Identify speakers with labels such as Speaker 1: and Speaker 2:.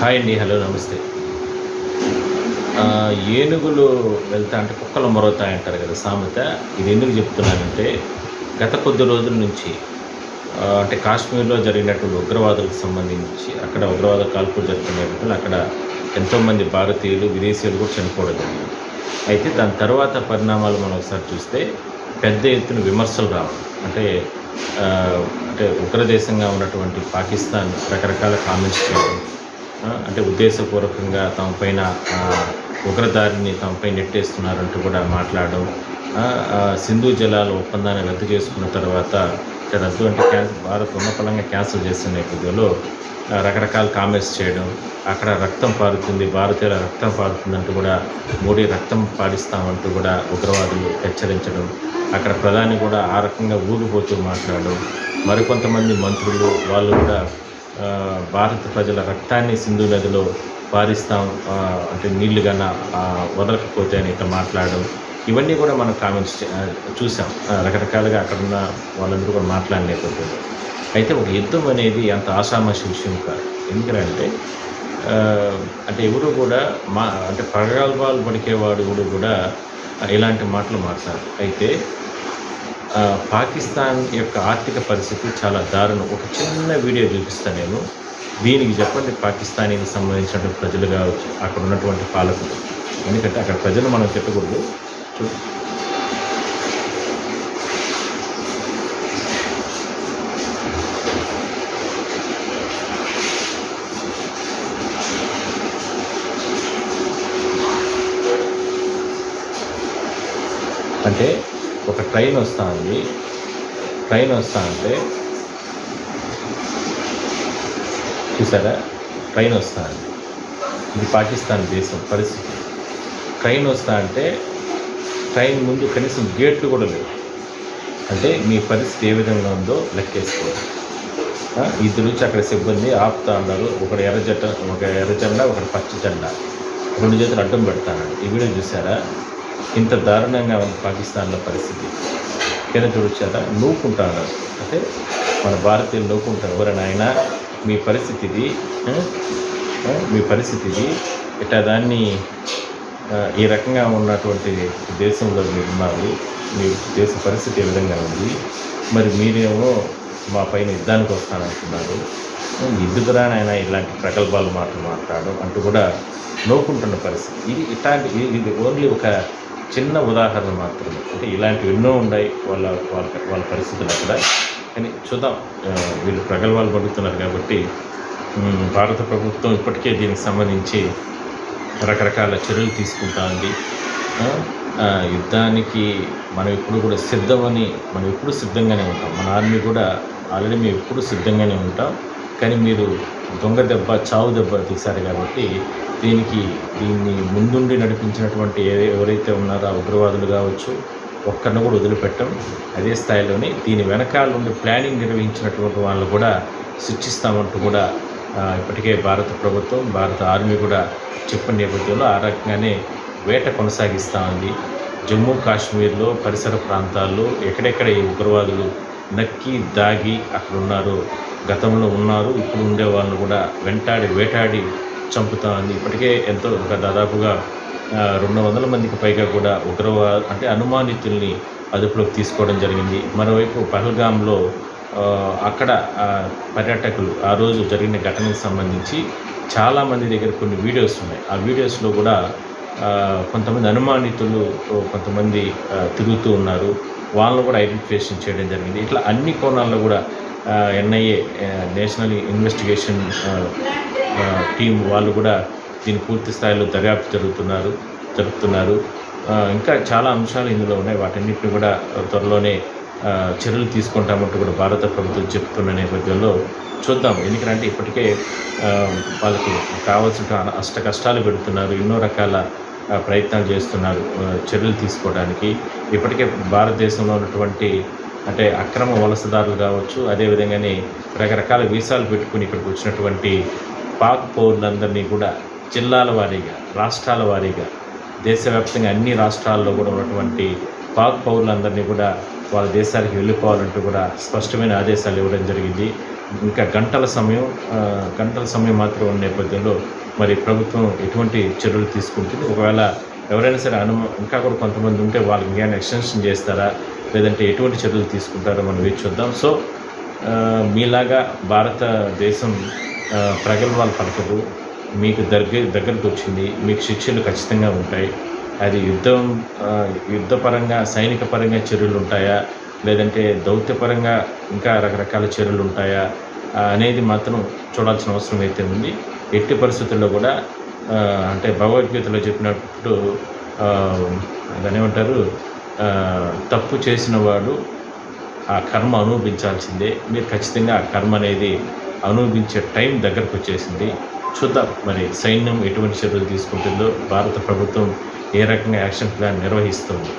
Speaker 1: Hi అండి hello నమస్తే. ఏనుగులు వెళ్తా అంటే కుక్కలు మొరుగుతాయి అంటారు కదా సామెత. ఇది ఎందుకు చెప్తున్నానంటే గత కొద్ది రోజుల నుంచి అంటే కాశ్మీర్లో జరిగినటువంటి ఉగ్రవాదులకు సంబంధించి అక్కడ ఉగ్రవాద కాల్పులు జరుగుతున్నటువంటి అక్కడ ఎంతోమంది భారతీయులు విదేశీయులు కూడా చనిపోవడం జరిగింది. అయితే దాని తర్వాత పరిణామాలు మనం ఒకసారి చూస్తే పెద్ద ఎత్తున విమర్శలు రావడం. అంటే అంటే ఉగ్రదేశంగా ఉన్నటువంటి పాకిస్తాన్ రకరకాల కామెంట్స్ చేయడం. అంటే ఉద్దేశపూర్వకంగా తమ పైన ఉగ్రదారిని తమపై నెట్టేస్తున్నారంటూ కూడా మాట్లాడడం సింధు జలాల ఒప్పందాన్ని రద్దు చేసుకున్న తర్వాత రద్దు అంటే క్యాన్స్ భారత్ ఉన్నపలంగా క్యాన్సిల్ చేసిన నేపథ్యంలో రకరకాల కామెంట్స్ చేయడం అక్కడ రక్తం పారుతుంది భారతీయుల రక్తం పారుతుందంటూ కూడా మోడీ రక్తం పాడిస్తామంటూ కూడా ఉగ్రవాదులు హెచ్చరించడం అక్కడ ప్రధాని కూడా ఆ రకంగా ఊగిపోతూ మాట్లాడడం మరికొంతమంది మంత్రులు వాళ్ళు కూడా భారత ప్రజల రక్తాన్ని సింధు నదిలో పారిస్తాం అంటే నీళ్ళు కన్నా వదలకపోతే అని ఇట్లా మాట్లాడడం ఇవన్నీ కూడా మనం కామెంట్స్ చే- చూసాం. రకరకాలుగా అక్కడున్న వాళ్ళందరూ కూడా మాట్లాడలేకపోతుంది అయితే ఒక యుద్ధం అనేది అంత ఆషామాషి విషయం కాదు. ఎందుకంటే అంటే ఎవరు కూడా మా అంటే ప్రగల్భాలు పడికేవాడు కూడా కూడా ఇలాంటి మాటలు మాట్లాడారు. అయితే పాకిస్తాన్ యొక్క ఆర్థిక పరిస్థితి చాలా దారుణం. ఒక చిన్న వీడియో చూపిస్తాను నేను. దీనికి చెప్పండి పాకిస్తానీకి సంబంధించిన ప్రజలు కావచ్చు అక్కడ ఉన్నటువంటి పాలకులు. ఎందుకంటే అక్కడ ప్రజలు మనం చెప్పకూడదు. చూ అంటే ఒక ట్రైన్ వస్తూ ఉంది ట్రైన్ వస్తూ ఉంటే చూసారా? ట్రైన్ వస్తూ ఉంది ఇది పాకిస్తాన్ దేశం పరిస్థితి. ట్రైన్ వస్తా అంటే ట్రైన్ ముందు కనీసం గేట్లు కూడా లేవు. అంటే మీ పరిస్థితి ఏ విధంగా ఉందో లెక్కేసుకోవాలి ఇద్దరు నుంచి అక్కడ సిబ్బంది ఆపుతా ఉన్నారు. ఒకడు ఎర్ర జెండా ఒక ఎర్ర జెండా ఒకటి పచ్చ జెండా. రెండు చేతులు అడ్డం పెడతాను ఈ వీడియో చూసారా? ఇంత దారుణంగా ఉంది పాకిస్తాన్లో పరిస్థితి. కింద చూడొచ్చారా? నూకుంటాడు అంటే మన భారతీయులు నూకుంటారు. ఎవరైనా ఆయన మీ పరిస్థితిది మీ పరిస్థితిది ఇట్లా దాన్ని ఈ రకంగా ఉన్నటువంటి దేశంలో మీరు ఉన్నారు. మీ దేశ పరిస్థితి ఏ విధంగా ఉంది? మరి మీరేమో మా పైన యుద్ధానికి వస్తానంటున్నారు. ఎందుకురా ఆయన ఇలాంటి ప్రగల్భాలు మాటలు మాట్లాడడం? అంటూ కూడా నోకుంటున్న పరిస్థితి. ఇది ఇట్లాంటి ఇది- ఇది ఓన్లీ ఒక చిన్న ఉదాహరణ మాత్రమే. అంటే ఇలాంటివి ఎన్నో ఉన్నాయి వాళ్ళ వాళ్ళ వాళ్ళ పరిస్థితులు అక్కడ కానీ చూద్దాం. వీళ్ళు ప్రగల్భాలు పడుతున్నారు కాబట్టి భారత ప్రభుత్వం ఇప్పటికే దీనికి సంబంధించి రకరకాల చర్యలు తీసుకుంటా ఉంది. యుద్ధానికి మనం ఎప్పుడు కూడా సిద్ధమని మనం ఎప్పుడు సిద్ధంగానే ఉంటాం. మన ఆర్మీ కూడా ఆల్రెడీ మేము ఎప్పుడు సిద్ధంగానే ఉంటాం. కానీ మీరు దొంగ దెబ్బ చావు దెబ్బ తీశారు కాబట్టి దీనికి దీన్ని ముందుండి నడిపించినటువంటి ఏ ఎవరైతే ఉన్నారో ఆ ఉగ్రవాదులు కావచ్చు ఒక్కరిని కూడా వదిలిపెట్టం. అదే స్థాయిలోనే దీని వెనకాల నుండి ప్లానింగ్ నిర్వహించినటువంటి వాళ్ళు కూడా శిక్షిస్తామంటూ కూడా ఇప్పటికే భారత ప్రభుత్వం భారత ఆర్మీ కూడా చెప్పిన నేపథ్యంలో ఆ రకంగానే వేట కొనసాగిస్తూ ఉంది జమ్మూ కాశ్మీర్లో పరిసర ప్రాంతాల్లో ఎక్కడెక్కడ ఈ ఉగ్రవాదులు నక్కి దాగి అక్కడ ఉన్నారు గతంలో ఉన్నారు ఇప్పుడు ఉండే వాళ్ళు కూడా వెంటాడి వేటాడి చంపుతా అని ఇప్పటికే ఎంతో ఒక దాదాపుగా రెండు వందల మందికి పైగా కూడా ఉగ్రవా అంటే అనుమానితుల్ని అదుపులోకి తీసుకోవడం జరిగింది. మరోవైపు పహల్గామ్లో అక్కడ పర్యాటకులు ఆ రోజు జరిగిన ఘటనకు సంబంధించి చాలామంది దగ్గర కొన్ని వీడియోస్ ఉన్నాయి. ఆ వీడియోస్లో కూడా కొంతమంది అనుమానితులు కొంతమంది తిరుగుతూ ఉన్నారు. వాళ్ళను కూడా ఐడెంటిఫికేషన్ చేయడం జరిగింది. ఇట్లా అన్ని కోణాల్లో కూడా ఎన్ఐఏ నేషనల్ ఇన్వెస్టిగేషన్ టీం వాళ్ళు కూడా దీని పూర్తి స్థాయిలో దర్యాప్తు జరుగుతున్నారు జరుపుతున్నారు. ఇంకా చాలా అంశాలు ఇందులో ఉన్నాయి. వాటన్నిటిని కూడా త్వరలోనే చర్యలు తీసుకుంటామంటూ కూడా భారత ప్రభుత్వం చెప్తున్న నేపథ్యంలో చూద్దాం. ఎందుకంటే ఇప్పటికే వాళ్ళకి కావాల్సిన అష్ట కష్టాలు పెడుతున్నారు. ఎన్నో రకాల ప్రయత్నాలు చేస్తున్నారు చర్యలు తీసుకోవడానికి. ఇప్పటికే భారతదేశంలో ఉన్నటువంటి అంటే అక్రమ వలసదారులు కావచ్చు అదేవిధంగానే రకరకాల వీసాలు పెట్టుకుని ఇక్కడికి వచ్చినటువంటి పాక్ పౌరులందరినీ కూడా జిల్లాల వారీగా రాష్ట్రాల వారీగా దేశవ్యాప్తంగా అన్ని రాష్ట్రాల్లో కూడా ఉన్నటువంటి పాక్ పౌరులందరినీ కూడా వాళ్ళ దేశానికి వెళ్ళిపోవాలంటూ కూడా స్పష్టమైన ఆదేశాలు ఇవ్వడం జరిగింది. ఇంకా గంటల సమయం గంటల సమయం మాత్రం ఉన్న నేపథ్యంలో మరి ప్రభుత్వం ఎటువంటి చర్యలు తీసుకుంటుంది. ఒకవేళ ఎవరైనా సరే అనుమ ఇంకా కూడా కొంతమంది ఉంటే వాళ్ళకి ఇంకేమైనా ఎక్స్టెన్షన్ చేస్తారా? లేదంటే ఎటువంటి చర్యలు తీసుకుంటారో మనం వేచి చూద్దాం. సో మీలాగా భారతదేశం ప్రగల్భాలు పలకదు మీకు దగ్గర దగ్గరకు వచ్చింది మీకు శిక్షలు ఖచ్చితంగా ఉంటాయి. అది యుద్ధం యుద్ధపరంగా సైనిక పరంగా చర్యలు ఉంటాయా? లేదంటే దౌత్యపరంగా ఇంకా రకరకాల చర్యలు ఉంటాయా? అనేది మాత్రం చూడాల్సిన అవసరం అయితే ఉంది. ఎట్టి పరిస్థితుల్లో కూడా అంటే భగవద్గీతలో చెప్పినప్పుడు ఆ, తప్పు చేసిన వాడు ఆ కర్మ అనుభవించాల్సిందే. మీరు ఖచ్చితంగా ఆ కర్మ అనేది అనుభవించే టైం దగ్గరకు వచ్చేసింది. చూద్దాం మరి సైన్యం ఎటువంటి చర్యలు తీసుకుంటుందో భారత ప్రభుత్వం ఏ రకంగా యాక్షన్ ప్లాన్ నిర్వహిస్తుంది.